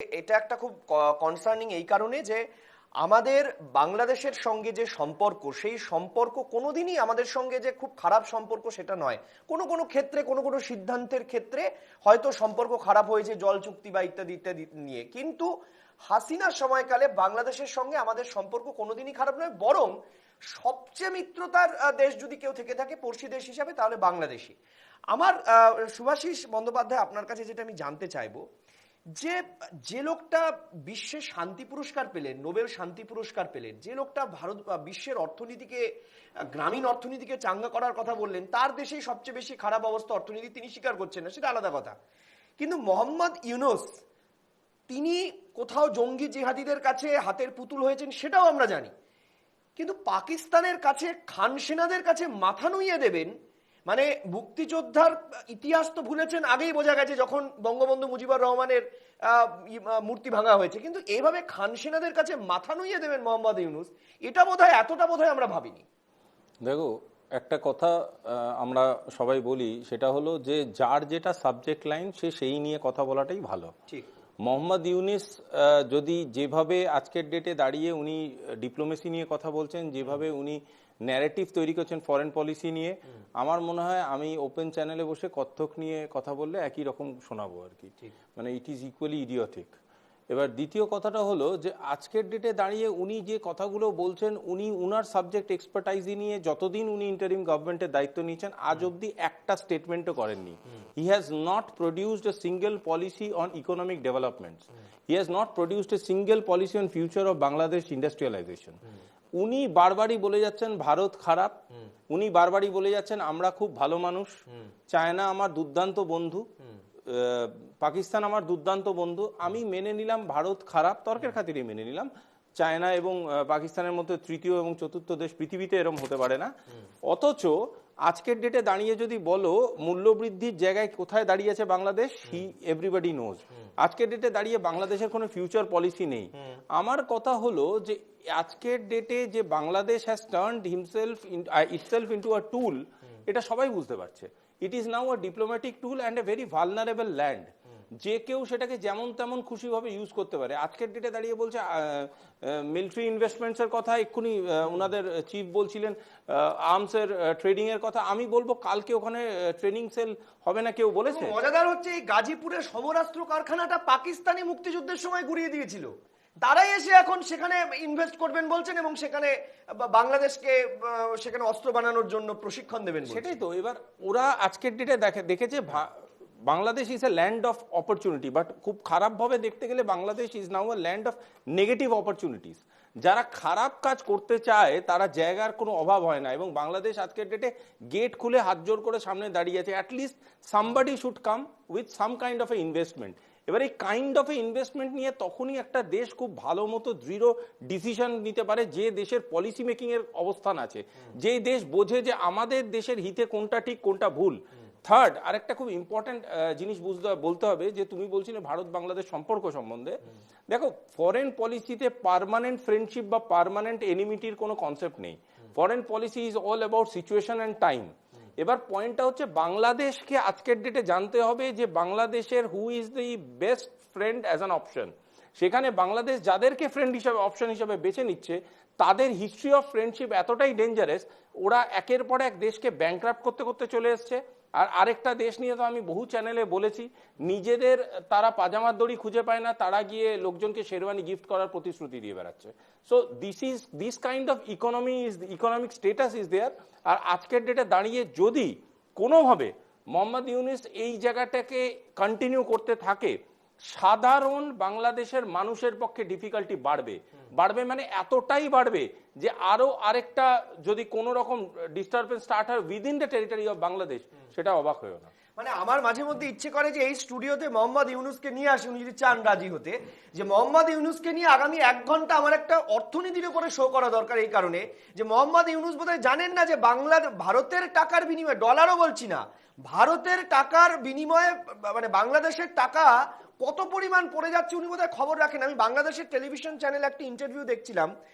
এটা একটা খুব কনসার্নিং এই কারণে যে আমাদের বাংলাদেশের সঙ্গে যে সম্পর্ক, সেই সম্পর্ক কোনোদিনই আমাদের সঙ্গে যে খুব খারাপ সম্পর্ক সেটা নয়। কোনো কোনো ক্ষেত্রে, কোনো কোনো সিদ্ধান্তের ক্ষেত্রে হয়তো সম্পর্ক খারাপ হয়েছে, জল চুক্তি বা ইত্যাদি ইত্যাদি নিয়ে। কিন্তু হাসিনার সময়কালে বাংলাদেশের সঙ্গে আমাদের সম্পর্ক কোনোদিনই খারাপ নয়, বরং সবচেয়ে মিত্রতার দেশ যদি কেউ থেকে থাকে, পড়শি দেশ হিসাবে, তাহলে বাংলাদেশি। আমার সুভাষিস বন্দ্যোপাধ্যায়, আপনার কাছে যেটা আমি জানতে চাইব যে যে লোকটা বিশ্বের শান্তি পুরস্কার পেলেন, নোবেল শান্তি পুরস্কার পেলেন, যে লোকটা ভারত বিশ্বের অর্থনীতিকে গ্রামীণ অর্থনীতিকে চাঙ্গা করার কথা বললেন, তার দেশেই সবচেয়ে বেশি খারাপ অবস্থা অর্থনীতি তিনি স্বীকার করছেন না, সেটা আলাদা কথা। কিন্তু মোহাম্মদ ইউনুস, তিনি কোথাও জঙ্গি জিহাদিদের কাছে হাতের পুতুল হয়েছেন সেটাও আমরা জানি। কিন্তু পাকিস্তানের কাছে খান সেনাদের কাছে মাথা নুইয়ে দেবেন মানে মুক্তিযোদ্ধার ইতিহাস তো ভুলেছেন আগেই বোঝা গেছে যখন বঙ্গবন্ধু মুজিবুর রহমানের মূর্তি ভাঙা হয়েছে। কিন্তু এইভাবে খান সেনাদের কাছে মাথা নুইয়ে দেবেন মোহাম্মদ ইউনুস এটা বোধহয় এতটা বোধহয় আমরা ভাবিনি। দেখো একটা কথা আমরা সবাই বলি সেটা হলো যে যার যেটা সাবজেক্ট লাইন সে সেই নিয়ে কথা বলাটাই ভালো। ঠিক। মোহাম্মদ ইউনিস যদি যেভাবে আজকের ডেটে দাঁড়িয়ে উনি ডিপ্লোমেসি নিয়ে কথা বলছেন যেভাবে উনি ন্যারেটিভ তৈরি করছেন ফরেন পলিসি নিয়ে। আমার মনে হয় আমি ওপেন চ্যানেলে বসে কত্থক নিয়ে কথা বললে একই রকম শোনাবো আর কি। মানে ইট ইজ ইকুয়ালি ইডিওথিক এবার দ্বিতীয় কথাটা হলো যে আজকের ডেটে দাঁড়িয়ে উনি যে কথাগুলো বলছেন উনি উনার সাবজেক্ট এক্সপার্টাইজি নিয়ে যতদিন উনি ইন্টারিম গভর্নমেন্টের দায়িত্ব নিয়েছেন আজ অব্দি একটা স্টেটমেন্টও করেননি। He has not produced a single policy on economic developments he has not produced a single policy on future of Bangladesh industrialization উনি বারবারই বলে যাচ্ছেন ভারত খারাপ। উনি বারবারই বলে যাচ্ছেন আমরা খুব ভালো মানুষ। চায়না আমার দুর্দান্ত বন্ধু। পাকিস্তান আমার দুর্দান্ত বন্ধু। আমি মেনে নিলাম, ভারত খারাপ, তর্কের খাতিরে মেনে নিলাম। চায়না এবং পাকিস্তানের মধ্যে তৃতীয় এবং চতুর্থ দেশ পৃথিবীতে এরম হতে পারে না। অথচ আজকের ডেটে দাঁড়িয়ে যদি বলো, মূল্যবৃদ্ধির জায়গায় কোথায় দাঁড়িয়ে আছে বাংলাদেশ হি এভরিবডি নোজ আজকের ডেটে দাঁড়িয়ে বাংলাদেশের কোনো ফিউচার পলিসি নেই। আমার কথা হলো যে, আজকের ডেটে যে Bangladesh has turned himself itself into a tool এটা সবাই বুঝতে পারছে। It is now a diplomatic tool and a very vulnerable land যে কেউ সেটাকে যেমন তেমন খুশিভাবে ইউজ করতে পারে। আজকের ডেটে দাঁড়িয়ে বলছে মিলিটারি ইনভেস্টমেন্টস এর কথা এক্ষুনি ওনাদের চিফ বলছিলেন আর্মস এর ট্রেডিং এর কথা। আমি বলব কালকে ওখানে ট্রেনিং সেল হবে না কেউ বলেছে? মজাদার হচ্ছে এই গাজীপুরের সমরাস্ত্র কারখানাটা পাকিস্তানি মুক্তিযুদ্ধের সময় গুড়িয়ে দিয়েছিল। তারাই এসে এখন সেখানে ইনভেস্ট করবেন বলছেন এবং সেখানে বাংলাদেশকে সেখানে অস্ত্র বানানোর জন্য প্রশিক্ষণ দেবেন সেটাই তো, এবার ওরা আজকের ডেটে দেখে, দেখেছে Bangladesh is a land of opportunity but খুব খারাপভাবে দেখতে গেলে Bangladesh is now a land of negative opportunities যারা খারাপ কাজ করতে চায়, তারা জায়গার কোনো অভাব হয় না, এবং বাংলাদেশ আজকের ডেটে গেট খুলে হাত জোর করে সামনে দাঁড়িয়ে আছে। At least somebody should come with some kind of a investment এবার এই কাইন্ড অফ ইনভেস্টমেন্ট নিয়ে তখনই একটা দেশ খুব ভালো মতো, দৃঢ় ডিসিশন নিতে পারে যে দেশের পলিসি মেকিং এর অবস্থান আছে। যে দেশ বোঝে যে আমাদের দেশের হিতে কোনটা ঠিক, কোনটা ভুল। থার্ড আরেকটা খুব ইম্পর্টেন্ট জিনিস বুঝতে বলতে হবে যে তুমি বলছিলে ভারত বাংলাদেশ সম্পর্ক সম্বন্ধে। দেখো ফরেন পলিসিতে পার্মানেন্ট ফ্রেন্ডশিপ বা পার্মানেন্ট এনিমিটির কোনো কনসেপ্ট নেই। Foreign policy is all about situation and time এবার পয়েন্টটা হচ্ছে বাংলাদেশকে আজকের ডেটে জানতে হবে যে বাংলাদেশের who is the best friend as an option সেখানে বাংলাদেশ যাদেরকে ফ্রেন্ড হিসাবে অপশন হিসাবে বেছে নিচ্ছে, তাদের হিস্ট্রি অফ ফ্রেন্ডশিপ এতটাই ডেঞ্জারাস ওরা একের পর এক দেশকে ব্যাংক্রাফ্ট করতে করতে চলে এসছে। আর আরেকটা দেশ নিয়ে তো আমি বহু চ্যানেলে বলেছি, নিজেদের তারা পাজামার দড়ি খুঁজে পায় না, তারা গিয়ে লোকজনকে শেরওয়ানি গিফট করার প্রতিশ্রুতি দিয়ে বেড়াচ্ছে। So this is this kind of economy is economic status is there আর আজকের ডেটে দাঁড়িয়ে যদি কোনোভাবে মোহাম্মদ ইউনিস এই জায়গাটাকে কন্টিনিউ করতে থাকে সাধারণ বাংলাদেশের মানুষের পক্ষে ডিফিকাল্টি বাড়বে। বাড়বে মানে এতটাই বাড়বে যে আরও আরেকটা যদি কোনো রকম ডিস্টারবেন্স স্টার্ট হয় within the territory of Bangladesh, সেটা অবাক হয়েও না। মানে আমার মাঝে মধ্যে ইচ্ছে করে যে এই স্টুডিওতে মোহাম্মদ ইউনুসকে নিয়ে আসি, উনি যদি চান রাজি হতে, যে মোহাম্মদ ইউনুসকে নিয়ে আগামী এক ঘণ্টা আমার একটা অর্থনীতির উপরে শো করা দরকার এই কারণে, যে মোহাম্মদ ইউনুস বোধহয় জানেন না যে বাংলার, ভারতের টাকার বিনিময়ে ডলারও বলছি না, ভারতের টাকার বিনিময়ে মানে বাংলাদেশের টাকা কত পরিমাণ পড়ে যাচ্ছে উনি বোধহয় খবর রাখেন। আমি বাংলাদেশের টেলিভিশন চ্যানেল একটা ইন্টারভিউ দেখছিলাম।